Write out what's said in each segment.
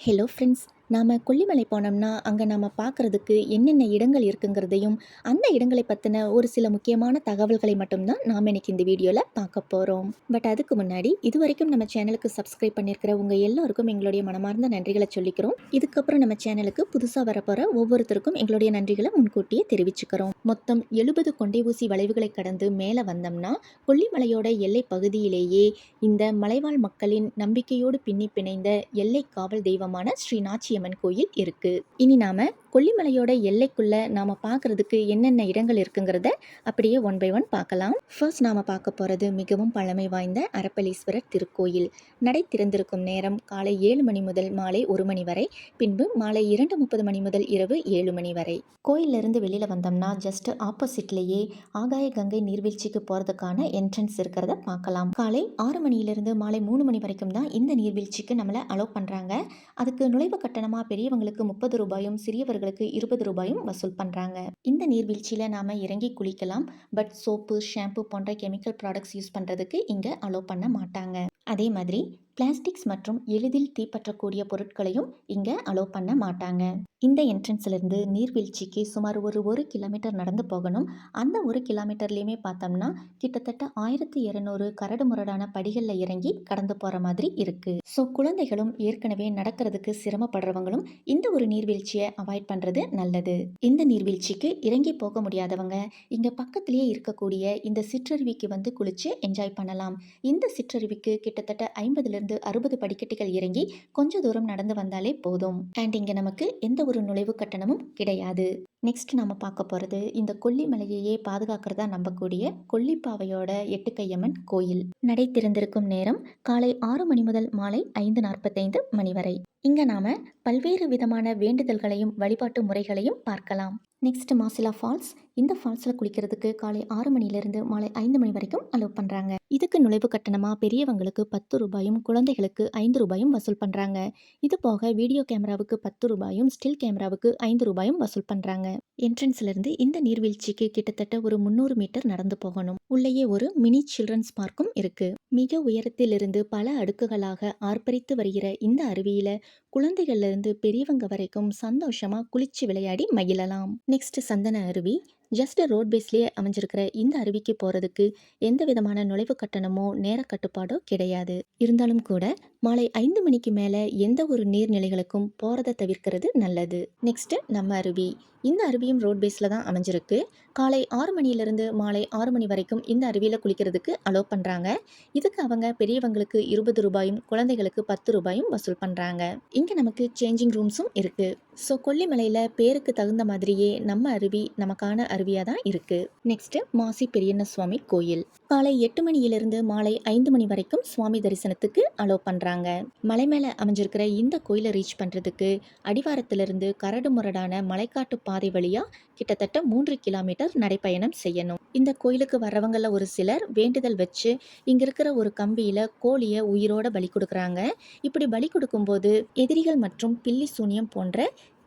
Hello friends நாம் கொல்லிமலை போனோம்னா அங்கே நாம் பார்க்குறதுக்கு என்னென்ன இடங்கள் இருக்குங்கிறதையும் அந்த இடங்களை பற்றின ஒரு சில முக்கியமான தகவல்களை மட்டும்தான் நாம் இன்னைக்கு இந்த வீடியோவில் பார்க்க போகிறோம் பட் அதுக்கு முன்னாடி இது வரைக்கும் நம்ம சேனலுக்கு சப்ஸ்கிரைப் பண்ணியிருக்கிற உங்கள் எல்லாருக்கும் எங்களுடைய மனமார்ந்த நன்றிகளை சொல்லிக்கிறோம். இதுக்கப்புறம் நம்ம சேனலுக்கு புதுசாக வரப்போகிற ஒவ்வொருத்தருக்கும் எங்களுடைய நன்றிகளை முன்கூட்டியே தெரிவிச்சுக்கிறோம். மொத்தம் எழுபது கொண்டை ஊசி வளைவுகளை கடந்து மேலே வந்தோம்னா கொல்லிமலையோட எல்லை பகுதியிலேயே இந்த மலைவாழ் மக்களின் நம்பிக்கையோடு பின்னி பிணைந்த எல்லை காவல் தெய்வமான ஸ்ரீ மாரியம்மன் கோயில் இருக்கு. இனி நாம கொல்லிமலையோட எல்லைக்குள்ள நாம பார்க்கிறதுக்கு என்னென்ன இடங்கள் இருக்குங்கிறத அப்படியே ஒன் பை ஒன் பார்க்கலாம். ஃபர்ஸ்ட் நாம பார்க்க போறது மிகவும் பழமை வாய்ந்த அரப்பலீஸ்வரர் திருக்கோயில். நடை திறந்திருக்கும் நேரம் காலை ஏழு மணி முதல் மாலை ஒரு மணி வரை பின்பு மாலை இரண்டு முப்பது மணி முதல் இரவு ஏழு மணி வரை. கோயில்ல இருந்து வெளியில வந்தோம்னா ஜஸ்ட் ஆப்போசிட்லேயே ஆகாய கங்கை நீர்வீழ்ச்சிக்கு போகிறதுக்கான என்ட்ரன்ஸ் இருக்கிறத பார்க்கலாம். காலை ஆறு மணியிலிருந்து மாலை மூணு மணி வரைக்கும் தான் இந்த நீர்வீழ்ச்சிக்கு நம்மளை அலோவ் பண்ணுறாங்க அதுக்கு நுழைவு கட்டணம் கட்டணமாக பெரியவங்களுக்கு முப்பது ரூபாயும் சிறியவர்களுக்கு இருபது ரூபாயும் வசூல் பண்ணுறாங்க இந்த நீர்வீழ்ச்சியில் நாம் இறங்கி குளிக்கலாம். பட் சோப்பு ஷாம்பு போன்ற கெமிக்கல் ப்ராடக்ட்ஸ் யூஸ் பண்ணுறதுக்கு இங்கே அலோவ் பண்ண மாட்டாங்க. அதே மாதிரி பிளாஸ்டிக்ஸ் மற்றும் எளிதில் தீப்பற்றக்கூடிய பொருட்களையும் இங்கே அலோவ் பண்ண மாட்டாங்க. இந்த என்ட்ரன்ஸ்லேருந்து நீர்வீழ்ச்சிக்கு சுமார் ஒரு ஒரு கிலோமீட்டர் நடந்து போகணும். அந்த ஒரு கிலோமீட்டர்லேயுமே பார்த்தோம்னா கிட்டத்தட்ட ஆயிரத்தி இரநூறு கரடு முரடான படிகளில் இறங்கி கடந்து போகிற மாதிரி இருக்குது ஸோ குழந்தைகளும் ஏற்கனவே நடக்கிறதுக்கு சிரமப்படுறவங்களும் இந்த ஒரு நீர்வீழ்ச்சியை அவாய்ட் பண்ணுறது நல்லது. இந்த நீர்வீழ்ச்சிக்கு இறங்கி போக முடியாதவங்க இங்கே பக்கத்திலேயே இருக்கக்கூடிய இந்த சிற்றருவிக்கு வந்து குளிச்சு என்ஜாய் பண்ணலாம். இந்த சிற்றருவிக்கு கிட்டத்தட்ட ஐம்பதுலேருந்து அறுபது படிக்கட்டுகள் இறங்கி கொஞ்ச தூரம் நடந்து வந்தாலே போதும். அண்ட் இங்கே நமக்கு எந்த ஒரு நுழைவு கட்டணமும் கிடையாது. நெக்ஸ்ட் நம்ம பார்க்க போகிறது இந்த கொல்லிமலையையே பாதுகாக்கிறதா நம்பக்கூடிய கொல்லிப்பாவையோட எட்டுக்கையம்மன் கோயில். நடை திறந்திருக்கும் நேரம் காலை ஆறு மணி முதல் மாலை ஐந்து நாற்பத்தைந்து மணி வரை. இங்கே நாம பல்வேறு விதமான வேண்டுதல்களையும் வழிபாட்டு முறைகளையும் பார்க்கலாம். நெக்ஸ்ட் மாசிலா ஃபால்ஸ் இந்த ஃபால்ஸில் குளிக்கிறதுக்கு காலை ஆறு மணிலேருந்து மாலை ஐந்து மணி வரைக்கும் அலோவ் பண்ணுறாங்க இதுக்கு நுழைவு கட்டணமாக பெரியவங்களுக்கு பத்து ரூபாயும் குழந்தைகளுக்கு ஐந்து ரூபாயும் வசூல் பண்ணுறாங்க இது போக வீடியோ கேமராவுக்கு பத்து ரூபாயும் ஸ்டில் கேமராவுக்கு ஐந்து ரூபாயும் வசூல் பண்ணுறாங்க என்ட்ரன்ஸ்லேருந்து இந்த நீர்வீழ்ச்சிக்கு கிட்டத்தட்ட ஒரு முந்நூறு மீட்டர் நடந்து போகணும். உள்ளேயே ஒரு மினி சில்ட்ரன்ஸ் பார்க்கும் இருக்குது மிக உயரத்திலிருந்து பல அடுக்குகளாக ஆர்ப்பரித்து வருகிற இந்த அருவியில் குழந்தைகள்லேருந்து பெரியவங்க வரைக்கும் சந்தோஷமாக குளிச்சு விளையாடி மகிழலாம். நெக்ஸ்ட் சந்தன அருவி. ஜஸ்ட் ரோட் பேஸ்லேயே அமைஞ்சிருக்கிற இந்த அருவிக்கு போகிறதுக்கு எந்த விதமான நுழைவு கட்டணமோ நேர கட்டுப்பாடோ கிடையாது. இருந்தாலும் கூட மாலை ஐந்து மணிக்கு மேலே எந்த ஒரு நீர்நிலைகளுக்கும் போகிறத தவிர்க்கிறது நல்லது. நெக்ஸ்ட்டு நம்ம அருவி. இந்த அருவியும் ரோட் பேஸில் தான் அமைஞ்சிருக்கு. காலை ஆறு மணியிலிருந்து மாலை ஆறு மணி வரைக்கும் இந்த அருவியில் குளிக்கிறதுக்கு அலோவ் பண்ணுறாங்க இதுக்கு அவங்க பெரியவங்களுக்கு இருபது ரூபாயும் குழந்தைகளுக்கு பத்து ரூபாயும் வசூல் பண்ணுறாங்க இங்கே நமக்கு சேஞ்சிங் ரூம்ஸும் இருக்குது ஸோ கொல்லிமலையில் பேருக்கு தகுந்த மாதிரியே நம்ம அருவி நமக்கான அருவியாக தான் இருக்குது நெக்ஸ்ட்டு மாசி பெரியண்ண சுவாமி கோயில். காலை எட்டு மணியிலிருந்து மாலை ஐந்து மணி வரைக்கும் சுவாமி தரிசனத்துக்கு அலோவ் பண்ணுறாங்க மலை மேலே அமைஞ்சிருக்கிற இந்த கோயிலை ரீச் பண்ணுறதுக்கு அடிவாரத்திலிருந்து கரடு முரடான மலைக்காட்டு பாதை வழியாக கிட்டத்தட்ட மூன்று கிலோமீட்டர் நடைப்பயணம் செய்யணும். இந்த கோயிலுக்கு வர்றவங்களில் ஒரு சிலர் வேண்டுதல் வச்சு இங்கே இருக்கிற ஒரு கம்பியில் கோழியை உயிரோட பலி கொடுக்குறாங்க. இப்படி பலி கொடுக்கும்போது எதிரிகள் மற்றும் பில்லி சூனியம் போன்ற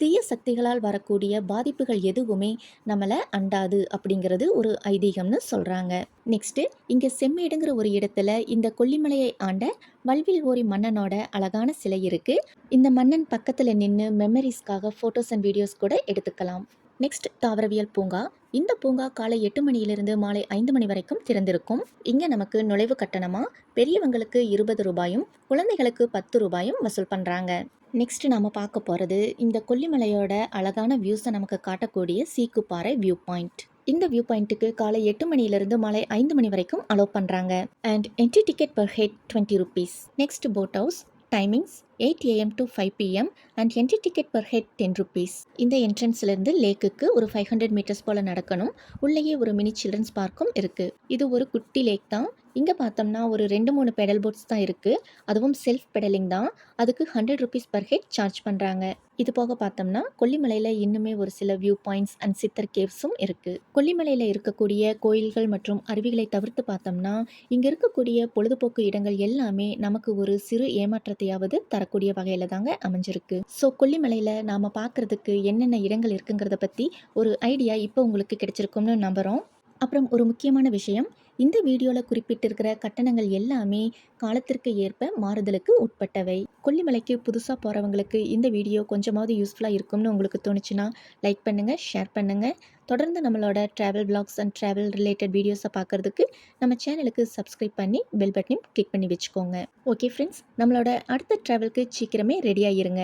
தீய சக்திகளால் வரக்கூடிய பாதிப்புகள் எதுவுமே நம்மளை அண்டாது அப்படிங்கிறது ஒரு ஐதீகம்னு சொல்கிறாங்க நெக்ஸ்ட்டு இங்கே செம்மேடுங்கிற ஒரு இடத்துல இந்த கொல்லிமலையை ஆண்ட வல்வில் ஓரி மன்னனோட அழகான சிலை இருக்குது இந்த மன்னன் பக்கத்தில் நின்று மெமரிஸ்க்காக ஃபோட்டோஸ் அண்ட் வீடியோஸ் கூட எடுத்துக்கலாம். நெக்ஸ்ட் தாவரவியல் பூங்கா. இந்த பூங்கா காலை எட்டு மணியிலிருந்து மாலை ஐந்து மணி வரைக்கும் திறந்திருக்கும். இங்கே நமக்கு நுழைவு கட்டணமாக பெரியவங்களுக்கு இருபது ரூபாயும் குழந்தைகளுக்கு பத்து ரூபாயும் வசூல் பண்ணுறாங்க நெக்ஸ்ட் நாம பார்க்க போகிறது இந்த கொல்லிமலையோட அழகான வியூஸை நமக்கு காட்டக்கூடிய சீக்குப்பாறை வியூ பாயிண்ட் இந்த வியூ பாயிண்ட்டுக்கு காலை எட்டு மணியிலிருந்து மாலை ஐந்து மணி வரைக்கும் அலோவ் பண்ணுறாங்க and entry ticket per head twenty rupees next boat house timings eight AM to five PM and entry ticket per head ten rupees இந்த என்ட்ரன்ஸ்லேருந்து லேக்குக்கு ஒரு ஃபைவ் ஹண்ட்ரட் மீட்டர்ஸ் போல் நடக்கணும். உள்ளேயே ஒரு மினி சில்ட்ரன்ஸ் பார்க்கும் இருக்குது இது ஒரு குட்டி லேக் தான். இங்கே பார்த்தோம்னா ஒரு ரெண்டு மூணு பெடல் போட்ஸ் தான் இருக்குது அதுவும் செல்ஃப் பெடலிங் தான். அதுக்கு hundred rupees per head charge பண்ணுறாங்க இது போக பார்த்தோம்னா கொல்லிமலையில் இன்னுமே ஒரு சில வியூ பாயிண்ட்ஸ் அண்ட் சித்தர் கேவ்ஸும் இருக்குது கொல்லிமலையில் இருக்கக்கூடிய கோயில்கள் மற்றும் அருவிகளை தவிர்த்து பார்த்தோம்னா இங்கே இருக்கக்கூடிய பொழுதுபோக்கு இடங்கள் எல்லாமே நமக்கு ஒரு சிறு ஏமாற்றத்தையாவது தரக்கூடிய வகையில் தாங்க அமைஞ்சிருக்கு. ஸோ கொல்லிமலையில் நாம் பார்க்குறதுக்கு என்னென்ன இடங்கள் இருக்குங்கிறத பற்றி ஒரு ஐடியா இப்போ உங்களுக்கு கிடைச்சிருக்கும்னு நம்புகிறோம் அப்புறம் ஒரு முக்கியமான விஷயம் இந்த வீடியோவில் குறிப்பிட்டிருக்கிற கட்டணங்கள் எல்லாமே காலத்திற்கு ஏற்ப மாறுதலுக்கு உட்பட்டவை. கொல்லிமலைக்கு புதுசாக போகிறவங்களுக்கு இந்த வீடியோ கொஞ்சமாவது யூஸ்ஃபுல்லாக இருக்கும்னு உங்களுக்கு தோணுச்சுன்னா லைக் பண்ணுங்கள் ஷேர் பண்ணுங்கள் தொடர்ந்து நம்மளோட travel blogs and travel related வீடியோஸை பார்க்குறதுக்கு நம்ம சேனலுக்கு சப்ஸ்கிரைப் பண்ணி பெல் பட்டனையும் கிளிக் பண்ணி வச்சுக்கோங்க. ஓகே ஃப்ரெண்ட்ஸ் நம்மளோட அடுத்த ட்ராவலுக்கு சீக்கிரமே ரெடியாக இருங்க